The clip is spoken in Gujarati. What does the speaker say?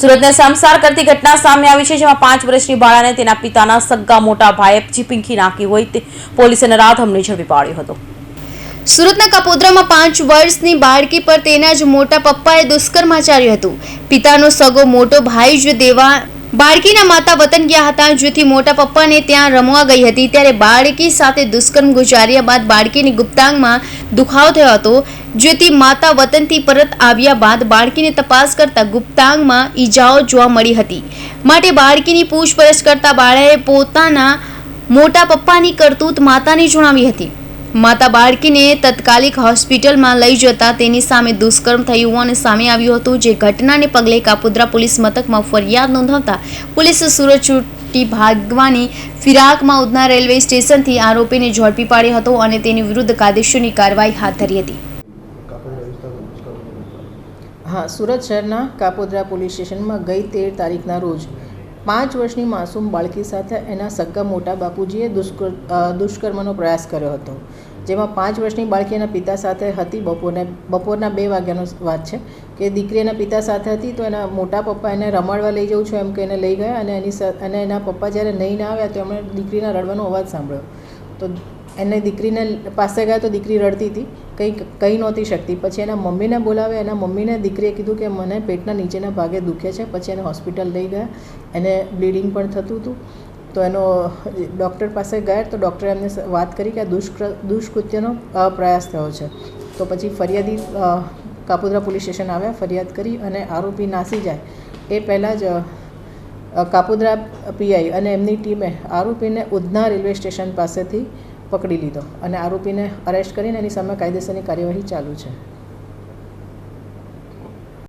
સુરતને સંસાર કરતી ઘટના સામે આવી છે, જેમાં પાંચ વર્ષની બાળાને તેના પિતાના સગા મોટા ભાઈએ ચીપિંખી નાખી હોય તે પોલીસે નરાધમને ઝડપી પાડ્યો હતો. સુરતના કપોદ્રામાં પાંચ વર્ષની બાળકી પર તેના જ મોટા પપ્પાએ દુષ્કર્મ આચર્યું હતું. પિતાનો સગો મોટો ભાઈ જ દેવા બાળકીના માતા વતન ગયા હતા, જેથી મોટા પપ્પાને ત્યાં રમવા ગઈ હતી. ત્યારે બાળકી સાથે દુષ્કર્મ ગુજાર્યા બાદ બાળકીની ગુપ્તાંગમાં દુખાવો થયો હતો. જેથી માતા વતનથી પરત આવ્યા બાદ બાળકીને તપાસ કરતા ગુપ્તાંગમાં ઈજાઓ જોવા મળી હતી. માટે બાળકીની પૂછપરછ કરતા બાળાએ પોતાના મોટા પપ્પાની કરતૂત માતાને જણાવી હતી. માતા બાળકીને તત્કાલિક હોસ્પિટલમાં લઈ જતા તેની સામે દુષ્કર્મ થયું હોવાનું સામે આવ્યું હતું, જે ઘટનાને પગલે કાપોદ્રા પોલીસ મથકમાં ફરિયાદ નોંધાવતા પોલીસે સુરત છૂટી ભાગવાની ફિરાકમાં ઉધના રેલવે સ્ટેશનથી આરોપીને ઝડપી પાડ્યો હતો અને તેની વિરુદ્ધ કાયદેસરની કાર્યવાહી હાથ ધરી હતી. હા, સુરત શહેરના કાપોદ્રા પોલીસ સ્ટેશનમાં ગઈ તેર તારીખના રોજ પાંચ વર્ષની માસૂમ બાળકી સાથે એના સગા મોટા બાપુજીએ દુષ્કર દુષ્કર્મનો પ્રયાસ કર્યો હતો, જેમાં પાંચ વર્ષની બાળકી એના પિતા સાથે હતી. બપોરને, બપોરના બે વાગ્યાનો વાત છે કે દીકરી એના પિતા સાથે હતી તો એના મોટા પપ્પા એને રમાડવા લઈ જવું છું એમ કે એને લઈ ગયા અને એની અને એના પપ્પા જ્યારે નહીં ના આવ્યા તો એમણે દીકરીના રડવાનો અવાજ સાંભળ્યો. તો એને દીકરીને પાસે ગયા તો દીકરી રડતી હતી. કંઈ કહી નહોતી શકતી. પછી એના મમ્મીને બોલાવે એના મમ્મીને દીકરીએ કીધું કે મને પેટના નીચેના ભાગે દુખે છે. પછી એને હોસ્પિટલ લઈ ગયા. એને બ્લીડિંગ પણ થતું હતું. તો એનો ડૉક્ટર પાસે ગયા તો ડૉક્ટરે એમને વાત કરી કે આ દુષ્કૃ દુષ્કૃત્યનો પ્રયાસ થયો છે. તો પછી ફરિયાદી કાપોદ્રા પોલીસ સ્ટેશન આવ્યા, ફરિયાદ કરી અને આરોપી નાસી જાય. એ પહેલાં જ કાપોદ્રા પીઆઈ અને એમની ટીમે આરોપીને ઉધના રેલવે સ્ટેશન પાસેથી પકડી લીધો અને આરોપીને અરેસ્ટ કરીને એની સામે કાયદેસરની કાર્યવાહી ચાલુ છે.